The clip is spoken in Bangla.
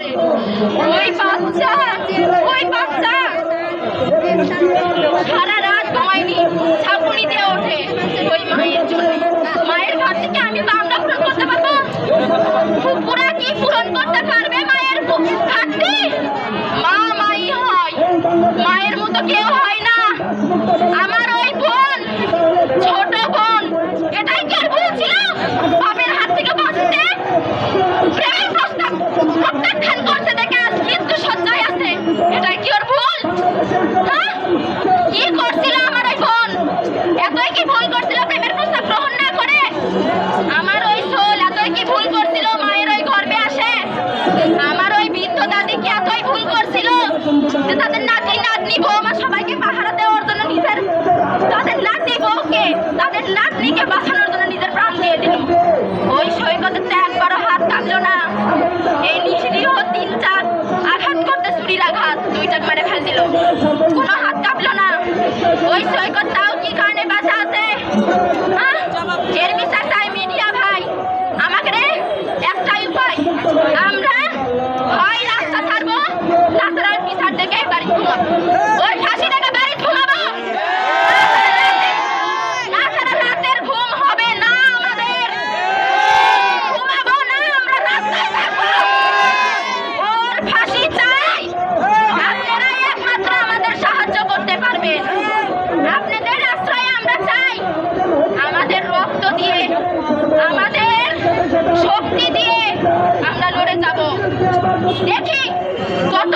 ওই বাচ্চা ওই বাচ্চা। সারা রাত ঘুমায়নি ছাপুনি দিয়ে ওঠে। ওই মায়ের জন্য। মায়ের ঘর থেকে আমি বাংলা পূরণ করতে পারব? পুরা কি পূরণ করতে পারবে মায়ের ঘাটতি? মা মাই হয়। মায়ের মতো কেউ হয় না। আমার ওই বোন, ছোট বোন। এটাই কি আর বলছিল বাপের হাত থেকে বাঁচতে? প্রেমের প্রস্তাব প্রত্যাখ্যান করতে দেখে আজ মৃত্যু সজ্জায় আছে এটাই কি ওর ভুল হ্যাঁ কি করছিল আমার ওই বোন এতই কি ভুল করছিল প্রেমের প্রস্তাব গ্রহণ না করে আমার ওই সোল এতই কি ভুল করছিল মায়ের ওই গর্বে আসে আমার ওই বৃদ্ধ দাদি কি এতই ভুল করছিল যে তাদের নাতি, নাতনি, বৌমা সবাইকে পাহারা দেওয়ার জন্য নিজের, তাদের নাতনি বউকে, তাদের নাতনিকে বাঁচানোর জন্য নিজের প্রাণ দিয়ে দিল। ওই সৈকতে তো একবারও হাত কাঁপলো না। এই নিষ্ক্রিয় তিন চার আঘাত করতে চুরির আঘাত দুইটা মেরে ফেল দিল কোনো হাত কাঁপলো না। ওই সৈকত তাও কি কারণে বাঁচা আছে? শক্তি দিয়ে আমরা লড়ে যাব। দেখি কত